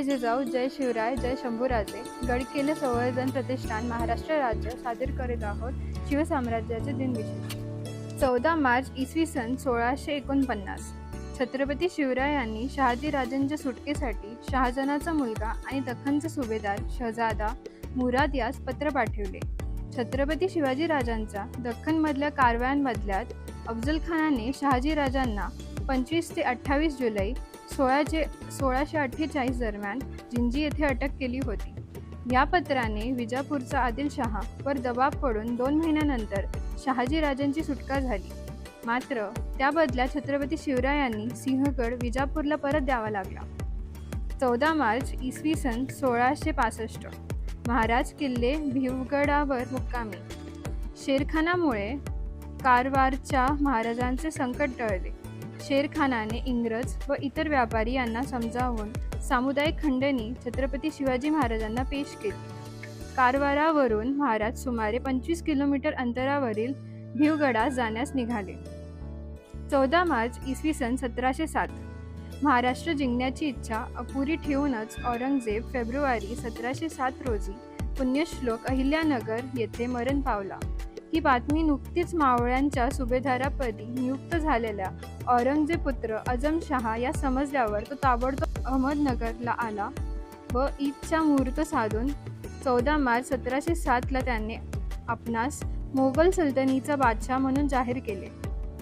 जय जिजाऊ जय शिवराय जय शंभूराजे गडकिल्ले संवर्धन प्रतिष्ठान महाराष्ट्र राज्य सादर करीत आहोत शिवसाम्राज्याचे दिनविशेष चौदा मार्च इसवी सन सोळाशे एकोणपन्नास. छत्रपती शिवरायांनी शहाजीराजांच्या सुटकेसाठी शहाजहानाचा मुलगा आणि दख्खनचा सुभेदार शहजादा मुराद यास पत्र पाठवले. छत्रपती शिवाजीराजांचा दख्खनमधल्या कारवायांमधल्यात अफजल खानाने शहाजीराजांना पंचवीस ते अठ्ठावीस जुलै सोळाशे सोळाशे अठ्ठेचाळीस दरम्यान जिंजी येथे अटक केली होती. या पत्राने विजापूरचा आदिलशहा वर दबाव पडून दोन महिन्यानंतर शहाजीराजांची सुटका झाली. मात्र त्या बदल्या छत्रपती शिवरायांनी सिंहगड विजापूरला परत द्यावा लागला. चौदा मार्च इसवी सन सोळाशे पासष्ट. महाराज किल्ले भिवगडावर मुक्कामी. शेरखानामुळे कारवारच्या महाराजांचे संकट टळले. शेरखानाने इंग्रज व इतर व्यापारी यांना समजावून सामुदायिक खंडणी छत्रपती शिवाजी महाराजांना पेश केली. कारवारावरून महाराज सुमारे पंचवीस किलोमीटर अंतरावरील भिवगडास जाण्यास निघाले. चौदा मार्च इसवी सन सतराशे सात. महाराष्ट्र जिंकण्याची इच्छा अपुरी ठेवूनच औरंगजेब फेब्रुवारी सतराशे सात रोजी पुण्यश्लोक अहिल्यानगर येथे मरण पावला. ही बातमी नुकतीच मावळ्यांच्या सुभेदारापदी नियुक्त झालेल्या औरंगजेब पुत्र अजम शहा या समजल्यावर तो ताबडतोब अहमदनगरला आला व ईदचा मुहूर्त साधून चौदा मार्च सतराशे सातला त्याने आपणास मोगल सल्तनीचा बादशाह म्हणून जाहीर केले.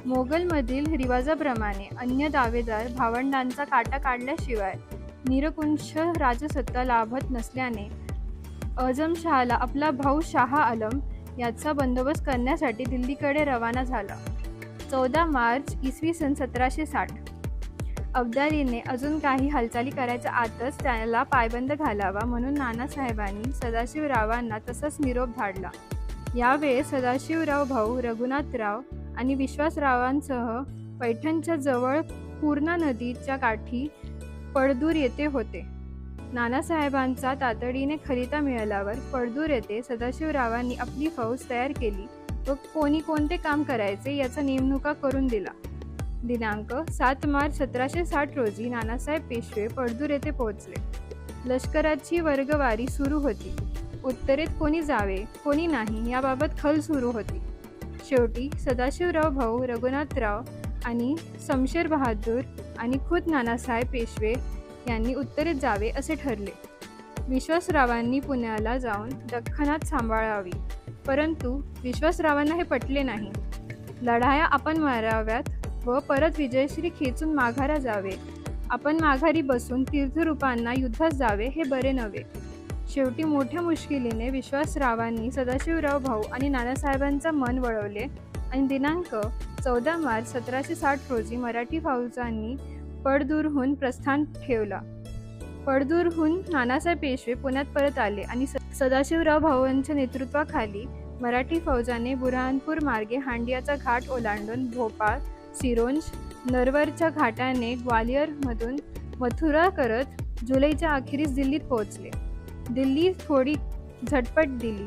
मोगलमधील रिवाजाप्रमाणे अन्य दावेदार भावंडांचा काटा काढल्याशिवाय निरकुंश राजसत्ता लाभत नसल्याने अजमशहाला आपला भाऊ शाह आलम याचा बंदोबस्त करण्यासाठी दिल्लीकडे रवाना झाला. चौदा मार्च इसवी सन सतराशे साठ. अब्दालीने अजून काही हालचाली करायच्या आतच त्याला पायबंद घालावा म्हणून नानासाहेबांनी सदाशिवरावांना तसाच निरोप धाडला. यावेळेस सदाशिवराव भाऊ रघुनाथराव आणि विश्वासरावांसह पैठणच्या जवळ पूर्णा नदीच्या काठी पडदूर येथे होते. नानासाहेबांचा तातडीने खलिता मिळाल्यावर पडदूर येथे सदाशिवरावांनी आपली फौज तयार केली व कोणी कोणते काम करायचे याचा नेमणुका करून दिला. दिनांक सात मार्च सतराशे साठ रोजी नानासाहेब पेशवे पडदूर येथे पोहोचले. लष्कराची वर्गवारी सुरू होती. उत्तरेत कोणी जावे कोणी नाही याबाबत खल सुरू होती. शेवटी सदाशिवराव भाऊ रघुनाथराव आणि समशेर बहादूर आणि खुद नानासाहेब पेशवे यांनी उत्तरेत जावे असे ठरले. विश्वासरावांनी पुण्याला जाऊन दख्खनात सांभाळावी. परंतु विश्वासरावांना हे पटले नाही. लढाया आपण माराव्यात व परत विजयश्री खेचून माघारा जावे. आपण माघारी बसून तीर्थरूपांना युद्धास जावे हे बरे नव्हे. शेवटी मोठ्या मुश्किलीने विश्वासरावांनी सदाशिवराव भाऊ आणि नानासाहेबांचा मन वळवले आणि दिनांक चौदा मार्च सतराशे साठ रोजी मराठी फौजांनी पडदूरहून प्रस्थान ठेवला. पडदूरहून नानासाहेब पेशवे पुण्यात परत आले आणि स सदाशिवराव भाऊंच्या नेतृत्वाखाली मराठी फौजाने बुरहानपूर मार्गे हांडियाचा घाट ओलांडून भोपाळ सिरोंज नरवरच्या घाटाने ग्वालियरमधून मथुरा करत जुलैच्या अखेरीस दिल्लीत पोहोचले. दिल्ली थोडी झटपट दिली.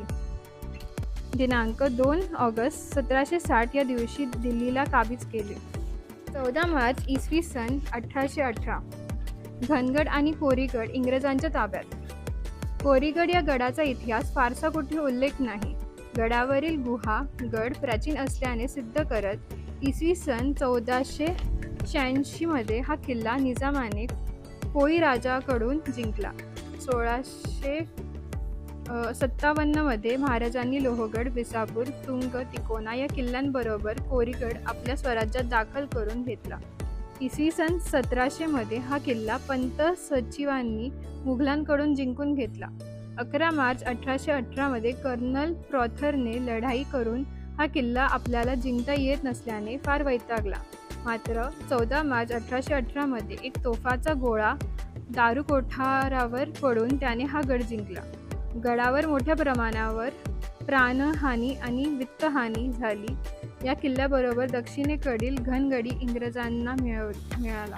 दिनांक दोन ऑगस्ट सतराशे साठ या दिवशी दिल्लीला काबीज केले. चौदा मार्च इसवी सन अठराशे अठरा. धनगड आणि कोरीगड इंग्रजांच्या ताब्यात. कोरीगड या गडाचा इतिहास फारसा कुठे उल्लेख नाही. गडावरील गुहा गड प्राचीन असल्याने सिद्ध करत इसवी सन चौदाशे शहाऐंशीमध्ये हा किल्ला निजामाने कोळी राजाकडून जिंकला. सोळाशे सत्तावन्नमध्ये महाराजांनी लोहगड विसापूर तुंग तिकोना या किल्ल्यांबरोबर कोरीगड आपल्या स्वराज्यात दाखल करून घेतला. इसवी सन सतराशेमध्ये हा किल्ला पंत सचिवांनी मुघलांकडून जिंकून घेतला. अकरा मार्च अठराशे अठरामध्ये कर्नल प्रॉथरने लढाई करून हा किल्ला आपल्याला जिंकता येत नसल्याने फार वैतागला. मात्र चौदा मार्च अठराशे अठरामध्ये एक तोफाचा गोळा दारू कोठारावर पडून त्याने हा गड जिंकला. गडावर मोठ्या प्रमाणावर प्राणहानी आणि वित्तहानी झाली. या किल्ल्याबरोबर दक्षिणेकडील घनगडी इंग्रजांना मिळव मिळाला.